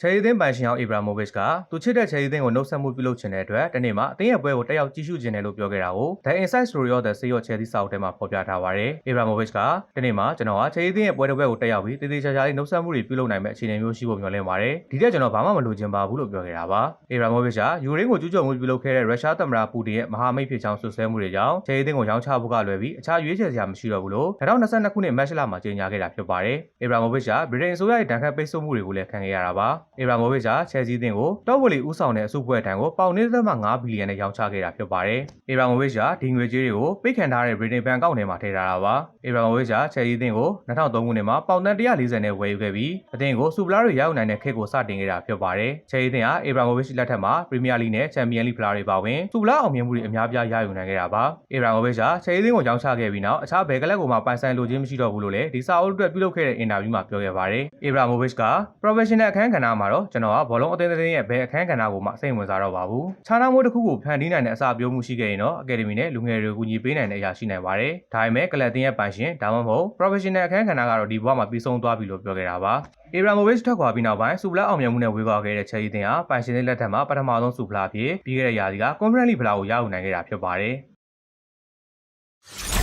ချယ်ရီသင်းပိုင်ရှင်အောင်အီဘရာမိုဗစ်ကသူချစ်တဲ့ချယ်ရီသင်းကိုနှုတ်ဆက်မှုပြုလုပ်ခြင်းတဲ့အတွက်တနေ့မှာအသင်းရဲ့ပွဲကိုတက်ရောက်ကြည့်ရှုခြင်းတယ်လို့ပြောခဲ့တာကို The Inside Story of the Sea of Chelsea စာအုပ်ထဲမှာဖော်ပြထားပါတယ်။အီဘရာမိုဗစ်ကတနေ့မှာကျွန်တော်ကချယ်ရီသင်းရဲ့ပွဲတစ်ပွဲကိုတက်ရောက်ပြီးတည်တည်ချာချာလေးနှုတ်ဆက်မှုတွေပြုလုပ်နိုင်မယ့်အခြေအနေမျိုးရှိဖို့မျှော်လင့်ပါတယ်။ဒီတက်ကျွန်တော်ဘာမှမလိုချင်ပါဘူးလို့ပြောခဲ့တာပါ။အီဘရာမိုဗစ်ကယူကရိန်းကိုကျူးကျော်မှုပြုလုပ်ခဲ့တဲ့ရုရှားသမ္မတပူတင်ရဲ့မဟာမိတ်ဖြစ်ချောင်းဆွဆွဲမှုတွေကြောင့်ချယ်ရီသင်းကိုရောင်းချဖို့ကလွယ်ပြီးအခြားရွေးချယ်စရာမရှိတော့ဘူးလို့2022ခုနှစ်မတ်လမှာကြေညာခဲ့တာဖြစ်ပါတယ်။အီဘရာမိုဗစ်ကဗြိတိန်အစိုးရရဲ့တန်ခတ်ပိတ်ဆို့မှုတွေကိုလည်းခံခဲ့ရတာပါ။အီဘရာမိုဗစ်ကချယ်ဆီသင်းကို တော့ဝလီဦးဆောင်တဲ့အစုအဖွဲ့ထံကို ပေါင်1.5ဘီလီယံနဲ့ ရောင်းချခဲ့တာဖြစ်ပါတယ်။အီဘရာမိုဗစ်ကဒီငွေကြေးတွေကို ပိတ်ခံထားတဲ့ ဗြိတိန်ဘဏ်အကောင့်ထဲမှာ ထည့်ထားတာပါ။အီဘရာမိုဗစ်ကချယ်ဆီသင်းကို2003ခုနှစ်မှာ ပေါင်တန်140နဲ့ ဝယ်ယူခဲ့ပြီး အသင်းကိုစူပလာတွေရောက်နိုင်တဲ့ခေတ်ကို စတင်ခဲ့တာဖြစ်ပါတယ်။ချယ်ဆီသင်းဟာ အီဘရာမိုဗစ်လက်ထက်မှာ ပရီးမီးယားလိနဲ့ ချန်ပီယံလိဖလားတွေပါဝင်စူပလာအောင်မြင်မှုတွေ အများပြား ရယူနိုင်ခဲ့တာပါ။အီဘရာမိုဗစ်ကချယ်ဆီသင်းကို ရောင်းချခဲ့ပြီးနောက် အခြားဘယ်ကလပ်ကိုမှ ပိုင်ဆိုင်လိုခြင်းမရှိတော့ဘူးလို့လည်း ဒီစာအုပ်အတွက် ပြုလုပ်ခဲ့တဲ့ အင်တာဗျူးမှာ ပြောခဲ့ပါတယ်။အီဘရာမိုဗစ်က professional အခန်းကဏ္ဍမှာတော့ကျွန်တော်ကဘောလုံးအသင်းတစ်သင်းရဲ့ဘယ်အခန်းကဏ္ဍကိုမှစိတ်ဝင်စားတော့ပါဘူး။ခြားနားမိုးတစ်ခုကိုဖန်တီးနိုင်တဲ့အစာပြိုးမှုရှိခဲ့ရင်တော့အကယ်ဒမီနဲ့လူငယ်တွေကိုကူညီပေးနိုင်တဲ့အရာရှိနိုင်ပါတယ်။ဒါပေမဲ့ကလပ်တင်ရဲ့ပိုင်ရှင်ဒါမှမဟုတ် professional အခန်းကဏ္ဍကတော့ဒီဘဝမှာပြီးဆုံးသွားပြီလို့ပြောခဲ့တာပါ။ Abramovich ထွက်ခွာပြီးနောက်ပိုင်းစူပလာအောင်မြင်မှုနဲ့ဝေးကွာခဲ့တဲ့ချယ်ရီတင်ဟာပိုင်ရှင်တဲ့လက်ထက်မှာပထမဆုံးစူပလာဖြစ်ပြီးခဲ့တဲ့ရာသီက Conference League ဖလားကိုရယူနိုင်ခဲ့တာဖြစ်ပါတယ်။